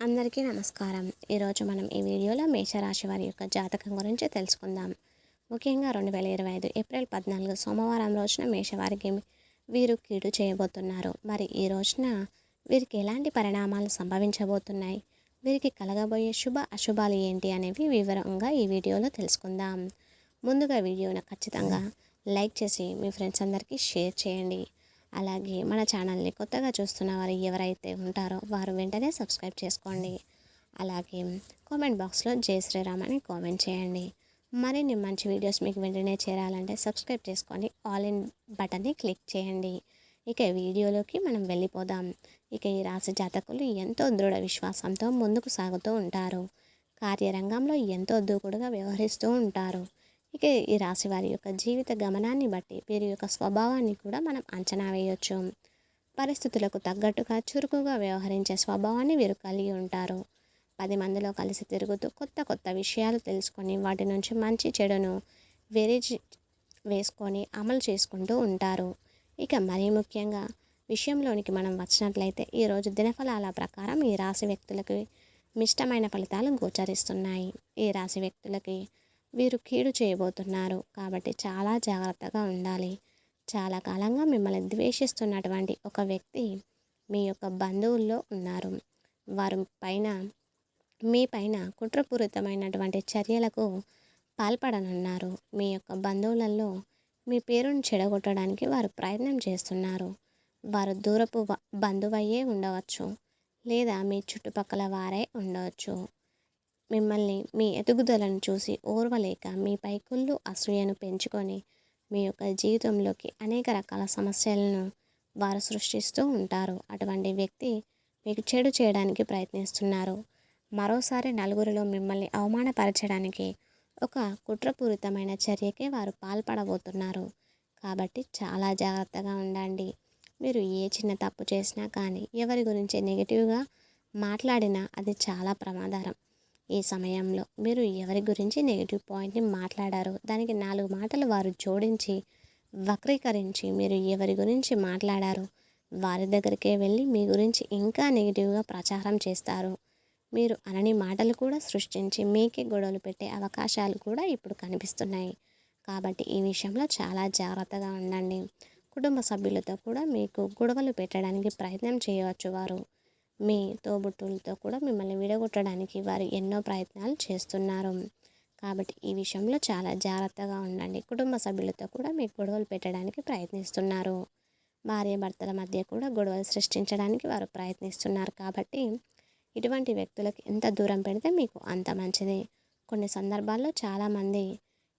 అందరికీ నమస్కారం. ఈరోజు మనం ఈ వీడియోలో మేషరాశి వారి యొక్క జాతకం గురించి తెలుసుకుందాం. ముఖ్యంగా రెండు వేల ఇరవై ఐదు ఏప్రిల్ పద్నాలుగు సోమవారం రోజున మేషవారికి వీరు కీడు చేయబోతున్నారు. మరి ఈ రోజున వీరికి ఎలాంటి పరిణామాలు సంభవించబోతున్నాయి? వీరికి కలగబోయే శుభ అశుభాలు ఏంటి అనేవి వివరంగా ఈ వీడియోలో తెలుసుకుందాం. ముందుగా వీడియోను ఖచ్చితంగా లైక్ చేసి మీ ఫ్రెండ్స్ అందరికీ షేర్ చేయండి. అలాగే మన ఛానల్ని కొత్తగా చూస్తున్న వారు ఎవరైతే ఉంటారో వారు వెంటనే సబ్స్క్రైబ్ చేసుకోండి. అలాగే కామెంట్ బాక్స్లో జై శ్రీరామ్ అని కామెంట్ చేయండి. మరిన్ని మంచి వీడియోస్ మీకు వెంటనే చేరాలంటే సబ్స్క్రైబ్ చేసుకొని ఆల్ ఇన్ బటన్ని క్లిక్ చేయండి. ఇక వీడియోలోకి మనం వెళ్ళిపోదాం. ఇక ఈ రాశి జాతకులు ఎంతో దృఢ విశ్వాసంతో ముందుకు సాగుతూ ఉంటారు. కార్యరంగంలో ఎంతో దూకుడుగా వ్యవహరిస్తూ ఉంటారు. ఇక ఈ రాశి వారి యొక్క జీవిత గమనాన్ని బట్టి వీరి యొక్క స్వభావాన్ని కూడా మనం అంచనా వేయవచ్చు పరిస్థితులకు తగ్గట్టుగా చురుకుగా వ్యవహరించే స్వభావాన్ని వీరు కలిగి ఉంటారు. పది మందిలో కలిసి తిరుగుతూ కొత్త కొత్త విషయాలు తెలుసుకొని వాటి నుంచి మంచి చెడును వేరే వేసుకొని అమలు చేసుకుంటూ ఉంటారు. ఇక మరీ ముఖ్యంగా విషయంలోనికి మనం వచ్చినట్లయితే ఈరోజు దినఫలాల ప్రకారం ఈ రాశి వ్యక్తులకి మిష్టమైన ఫలితాలు గోచరిస్తున్నాయి. ఈ రాశి వ్యక్తులకి వీరు కీడు చేయబోతున్నారు. కాబట్టి చాలా జాగ్రత్తగా ఉండాలి. చాలా కాలంగా మిమ్మల్ని ద్వేషిస్తున్నటువంటి ఒక వ్యక్తి మీ యొక్క బంధువుల్లో ఉన్నారు. వారు పైన మీ పైన కుట్రపూరితమైనటువంటి చర్యలకు పాల్పడనున్నారు. మీ యొక్క బంధువులలో మీ పేరును చెడగొట్టడానికి వారు ప్రయత్నం చేస్తున్నారు. వారు దూరపు బంధువయ్యే ఉండవచ్చు. లేదా మీ చుట్టుపక్కల వారే ఉండవచ్చు. మిమ్మల్ని మీ ఎదుగుదలను చూసి ఓర్వలేక మీ పైకుళ్ళు అసూయను పెంచుకొని మీ యొక్క జీవితంలోకి అనేక రకాల సమస్యలను వారు సృష్టిస్తూ ఉంటారు. అటువంటి వ్యక్తి మీకు చెడు చేయడానికి ప్రయత్నిస్తున్నారు. మరోసారి నలుగురిలో మిమ్మల్ని అవమానపరచడానికి ఒక కుట్రపూరితమైన చర్యకే వారు పాల్పడబోతున్నారు. కాబట్టి చాలా జాగ్రత్తగా ఉండండి. మీరు ఏ చిన్న తప్పు చేసినా కానీ ఎవరి గురించి నెగిటివ్గా మాట్లాడినా అది చాలా ప్రమాదకరం. ఈ సమయంలో మీరు ఎవరి గురించి నెగిటివ్ పాయింట్ని మాట్లాడారో దానికి నాలుగు మాటలు వారు జోడించి వక్రీకరించి మీరు ఎవరి గురించి మాట్లాడారో వారి దగ్గరికే వెళ్ళి మీ గురించి ఇంకా నెగిటివ్గా ప్రచారం చేస్తారు. మీరు అనని మాటలు కూడా సృష్టించి మీకే గొడవలు పెట్టే అవకాశాలు కూడా ఇప్పుడు కనిపిస్తున్నాయి. కాబట్టి ఈ విషయంలో చాలా జాగ్రత్తగా ఉండండి. కుటుంబ సభ్యులతో కూడా మీకు గొడవలు పెట్టడానికి ప్రయత్నం చేయవచ్చు వారు. మీ తోబుట్టులతో కూడా మిమ్మల్ని విడగొట్టడానికి వారు ఎన్నో ప్రయత్నాలు చేస్తున్నారు. కాబట్టి ఈ విషయంలో చాలా జాగ్రత్తగా ఉండండి. కుటుంబ సభ్యులతో కూడా మీకు గొడవలు పెట్టడానికి ప్రయత్నిస్తున్నారు. భార్య భర్తల మధ్య కూడా గొడవలు సృష్టించడానికి వారు ప్రయత్నిస్తున్నారు. కాబట్టి ఇటువంటి వ్యక్తులకు ఎంత దూరం పెడితే మీకు అంత మంచిది. కొన్ని సందర్భాల్లో చాలామంది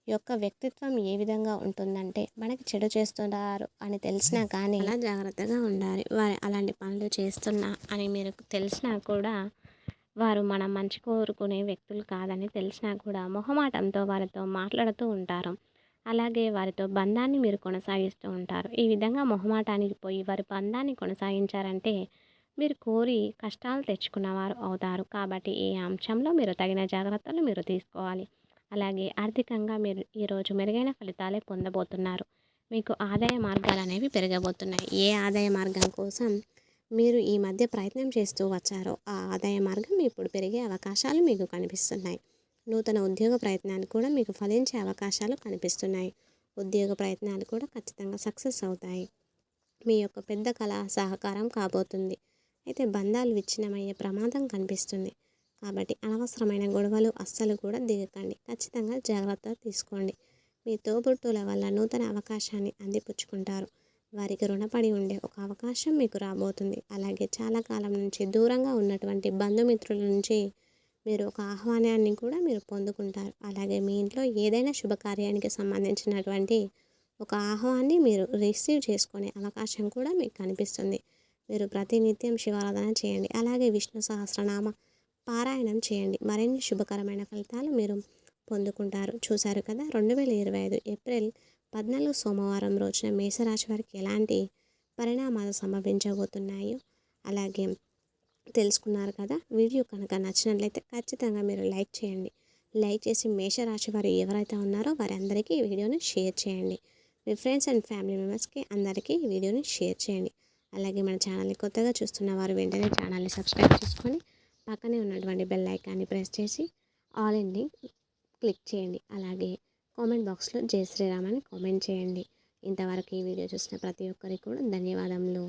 యొక్క వ్యక్తిత్వం ఏ విధంగా ఉంటుందంటే మనకి చెడు చేస్తున్నారు అని తెలిసినా కానీ అలా జాగ్రత్తగా ఉండాలి. వారు అలాంటి పనులు చేస్తున్నా అని మీరు తెలిసినా కూడా వారు మన మంచి కోరుకునే వ్యక్తులు కాదని తెలిసినా కూడా మొహమాటంతో వారితో మాట్లాడుతూ ఉంటారు. అలాగే వారితో బంధాన్ని మీరు కొనసాగిస్తూ ఉంటారు. ఈ విధంగా మొహమాటానికి పోయి వారి బంధాన్ని కొనసాగించారంటే మీరు కోరి కష్టాలు తెచ్చుకున్నవారు అవుతారు. కాబట్టి ఈ అంశంలో మీరు తగిన జాగ్రత్తలు మీరు తీసుకోవాలి. అలాగే ఆర్థికంగా మీరు ఈరోజు మెరుగైన ఫలితాలే పొందబోతున్నారు. మీకు ఆదాయ మార్గాలు అనేవి పెరగబోతున్నాయి. ఏ ఆదాయ మార్గం కోసం మీరు ఈ మధ్య ప్రయత్నం చేస్తూ వచ్చారో ఆ ఆదాయ మార్గం ఇప్పుడు పెరిగే అవకాశాలు మీకు కనిపిస్తున్నాయి. నూతన ఉద్యోగ ప్రయత్నాలు కూడా మీకు ఫలించే అవకాశాలు కనిపిస్తున్నాయి. ఉద్యోగ ప్రయత్నాలు కూడా ఖచ్చితంగా సక్సెస్ అవుతాయి. మీ యొక్క పెద్ద కళ సహకారం కాబోతుంది. అయితే బంధాలు విచ్ఛిన్నమయ్యే ప్రమాదం కనిపిస్తుంది. కాబట్టి అనవసరమైన గొడవలు అస్సలు కూడా దిగకండి. ఖచ్చితంగా జాగ్రత్త తీసుకోండి. మీ తోబుట్టుల వల్ల నూతన అవకాశాన్ని అందిపుచ్చుకుంటారు. వారికి రుణపడి ఉండే ఒక అవకాశం మీకు రాబోతుంది. అలాగే చాలా కాలం నుంచి దూరంగా ఉన్నటువంటి బంధుమిత్రుల నుంచి మీరు ఒక ఆహ్వానాన్ని కూడా మీరు పొందుకుంటారు. అలాగే మీ ఇంట్లో ఏదైనా శుభకార్యానికి సంబంధించినటువంటి ఒక ఆహ్వాన్ని మీరు రిసీవ్ చేసుకునే అవకాశం కూడా మీకు కనిపిస్తుంది. మీరు ప్రతినిత్యం శివారాధన చేయండి. అలాగే విష్ణు సహస్రనామ పారాయణం చేయండి. మరిన్ని శుభకరమైన ఫలితాలు మీరు పొందుకుంటారు. చూశారు కదా రెండు వేల ఇరవై ఐదు ఏప్రిల్ పద్నాలుగు సోమవారం రోజున మేషరాశి వారికి ఎలాంటి పరిణామాలు సంభవించబోతున్నాయో అలాగే తెలుసుకున్నారు కదా వీడియో కనుక నచ్చినట్లయితే ఖచ్చితంగా మీరు లైక్ చేయండి. లైక్ చేసి మేషరాశి వారు ఎవరైతే ఉన్నారో వారందరికీ ఈ వీడియోని షేర్ చేయండి. మీ ఫ్రెండ్స్ అండ్ ఫ్యామిలీ మెంబర్స్కి అందరికీ ఈ వీడియోని షేర్ చేయండి. అలాగే మన ఛానల్ని కొత్తగా చూస్తున్న వారు వెంటనే ఛానల్ని సబ్స్క్రైబ్ చేసుకొని పక్కనే ఉన్నటువంటి బెల్ ఐకాన్ని ప్రెస్ చేసి ఆల్ ఇన్ని క్లిక్ చేయండి. అలాగే కామెంట్ బాక్స్లో జై శ్రీరామ్ అని కామెంట్ చేయండి. ఇంతవరకు ఈ వీడియో చూసిన ప్రతి ఒక్కరికి కూడా ధన్యవాదములు.